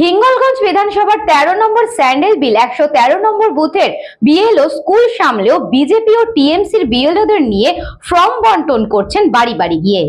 হিঙ্গলগঞ্জ বিধানসভার তেরো নম্বর স্যান্ডেল বিল, একশো তেরো নম্বর বুথের বিএলও স্কুল সামলেও বিজেপি ও টিএমসির বিএলওদের নিয়ে ফর্ম বন্টন করছেন বাড়ি বাড়ি গিয়ে।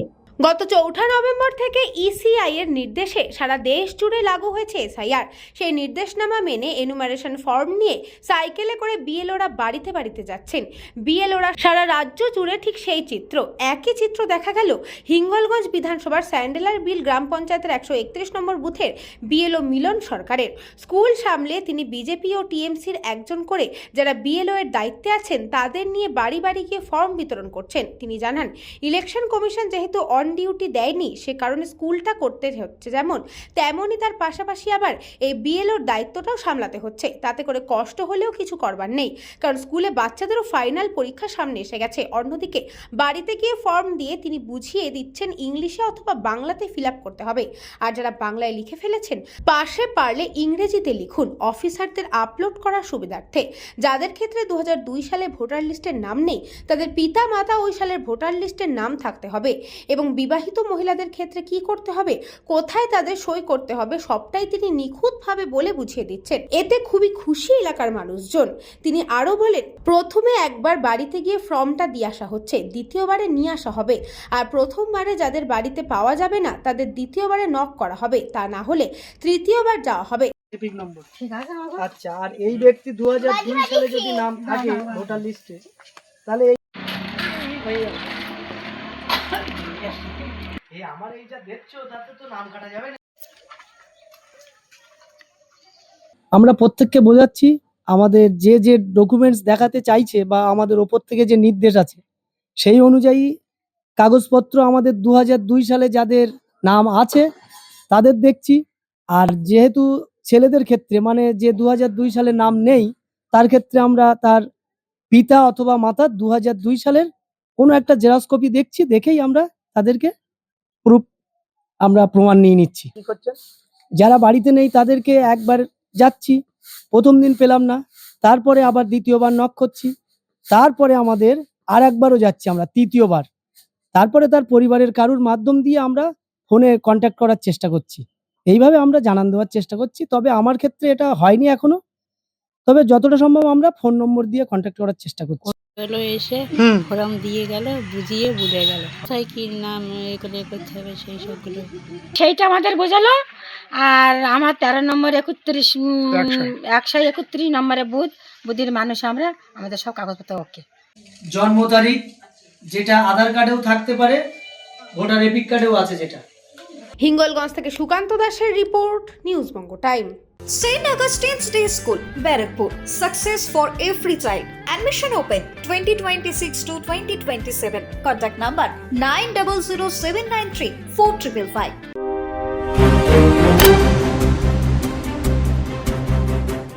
গত চৌঠা নভেম্বর থেকে ইসিআই এর নির্দেশে সারা দেশ জুড়ে লাগু হয়েছে এসআইআর সেই নির্দেশনামা মেনে এনুমারেশন ফর্ম নিয়ে সাইকেলে করে বিএলওরা বাড়িতে বাড়িতে যাচ্ছেন। বিএলওরা সারা রাজ্য জুড়ে ঠিক সেই চিত্র। একই চিত্র দেখা গেল হিঙ্গলগঞ্জ বিধানসভার স্যান্ডেলার বিল গ্রাম পঞ্চায়েতের একশো একত্রিশ নম্বর বুথের বিএলও মিলন সরকারের। স্কুল সামলে তিনি বিজেপি ও টিএমসির একজন করে যারা বিএলও এর দায়িত্বে আছেন তাদের নিয়ে বাড়ি বাড়ি গিয়ে ফর্ম বিতরণ করছেন। তিনি জানান ইলেকশন কমিশন যেহেতু অন ডিউটি দেয়নি, সে কারণে স্কুলটা করতে হচ্ছে। যেমন, তেমনই তার পাশাপাশি আবার এই বিএলওর দায়িত্বটাও সামলাতে হচ্ছে। তাতে করে কষ্ট হলেও কিছু করবার নেই। কারণ স্কুলে বাচ্চাদেরও ফাইনাল পরীক্ষা সামনে এসে গেছে। অন্যদিকে, বাড়িতে গিয়ে ফর্ম দিয়ে তিনি বুঝিয়ে দিচ্ছেন ইংলিশে অথবা বাংলাতে ফিল করতে হবে। আর যারা বাংলায় লিখে ফেলেছেন, পাশে পারলে ইংরেজিতে লিখুন। অফিসারদের আপলোড করার সুবিধার্থে। যাদের ক্ষেত্রে দু হাজার দুই সালে ভোটার লিস্টের নাম নেই, তাদের পিতা মাতা ওই সালের ভোটার লিস্টের নাম থাকতে হবে। এবং বিবাহিত মহিলাদের ক্ষেত্রে কি করতে হবে? কোথায় তাদের সই করতে হবে? সবটাই তিনি নিখুঁতভাবে বলে বুঝিয়ে দিচ্ছেন। এতে খুবই খুশি এলাকার মানুষজন। তিনি আরও বলেন প্রথমে একবার বাড়িতে গিয়ে ফর্মটা দিয়ে আসা হচ্ছে দ্বিতীয়বারে নিয়ে আসা হবে। আর প্রথমবারে যাদের বাড়িতে পাওয়া যাবে না তাদের দ্বিতীয়বারে নক করা হবে। তা না হলে তৃতীয়বার যাওয়া হবে। নম্বর আচ্ছা আর এই ব্যক্তি দু সালে যদি নাম থাকে ভোটার লিস্টে তাহলে এই হয়ে। এই আমার এই যা দেখছ, তাতে তো নাম কাটা যাবে না। আমরা প্রত্যেককে বোঝাচ্ছি, আমাদের যে যে ডকুমেন্টস দেখাতে চাইছে বা আমাদের ওপর থেকে যে নির্দেশ আছে, সেই অনুযায়ী কাগজপত্র আমাদের দু দুই সালে যাদের নাম আছে, তাদের দেখছি। আর যেহেতু ছেলেদের ক্ষেত্রে মানে যে দু দুই সালে নাম নেই, তার ক্ষেত্রে আমরা তার পিতা অথবা মাতা দু সালের কোনো একটা জেরক্স কপি দেখছি, দেখেই আমরা তাদেরকে প্রুফ আমরা প্রমাণ নিয়ে নিচ্ছি। যারা বাড়িতে নেই তাদেরকে একবার যাচ্ছি প্রথম দিন পেলাম না তারপরে আবার দ্বিতীয়বার নক করছি তারপরে আমাদের আর একবারও যাচ্ছি আমরা তৃতীয়বার। তারপরে তার পরিবারের কারুর মাধ্যম দিয়ে আমরা ফোনে কন্ট্যাক্ট করার চেষ্টা করছি। এইভাবে আমরা জানান দেওয়ার চেষ্টা করছি তবে আমার ক্ষেত্রে এটা হয়নি এখনও। তবে যতটা সম্ভব আমরা ফোন নম্বর দিয়ে কন্ট্যাক্ট করার চেষ্টা করছি। হলো এসে ফর্ম দিয়ে গেল বুঝিয়ে বুঝে গেল। কোথায় কি নাম এ করতে হবে সেই সবগুলো সেইটা আমাদের বোঝালো। আর আমার তেরো নম্বর একত্রিশ একশো। একত্রিশ নম্বরে বুথ বুথের মানুষ আমরা আমাদের সব কাগজপত্র ওকে। জন্ম তারিখ যেটা আধার কার্ডেও থাকতে পারে ভোটার এপিক কার্ডেও আছে যেটা। হিঙ্গলগঞ্জ থেকে সুকান্ত দাসের report news Banga time. St. Augustine's Day School, Barrackpur. Success for every child. Admission open 2026 to 2027. Contact number 900793 4555.